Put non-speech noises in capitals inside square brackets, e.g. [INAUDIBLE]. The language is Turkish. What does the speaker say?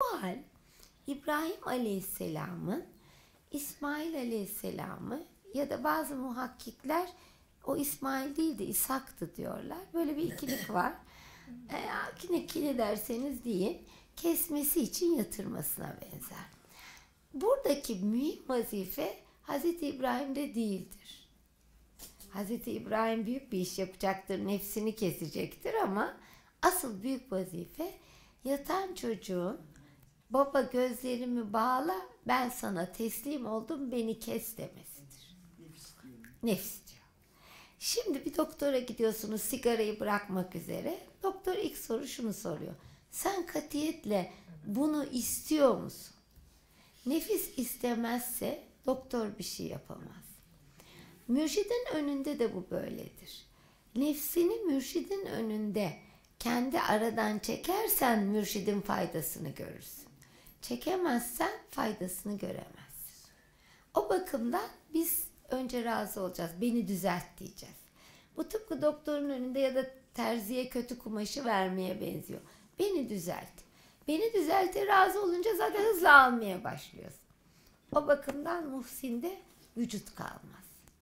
Bu hal İbrahim Aleyhisselam'ın İsmail Aleyhisselam'ı ya da bazı muhakkikler o İsmail değil de İshak'tı diyorlar. Böyle bir ikilik [LAUGHS] var. E, ikili derseniz deyin kesmesi için yatırmasına benzer. Buradaki mühim vazife Hazreti İbrahim'de değildir. Hazreti İbrahim büyük bir iş yapacaktır, nefsini kesecektir ama asıl büyük vazife yatan çocuğun baba gözlerimi bağla ben sana teslim oldum beni kes demesidir. Nefs diyor. Şimdi bir doktora gidiyorsunuz sigarayı bırakmak üzere. Doktor ilk soru şunu soruyor. Sen katiyetle bunu istiyor musun? Nefis istemezse doktor bir şey yapamaz. Mürşidin önünde de bu böyledir. Nefsini mürşidin önünde kendi aradan çekersen mürşidin faydasını görürsün. Çekemezsen faydasını göremezsin. O bakımdan biz önce razı olacağız. Beni düzelt diyeceğiz. Bu tıpkı doktorun önünde ya da terziye kötü kumaşı vermeye benziyor. Beni düzelt. Beni düzelte razı olunca zaten hızla almaya başlıyorsun. O bakımdan Muhsin'de vücut kalmaz.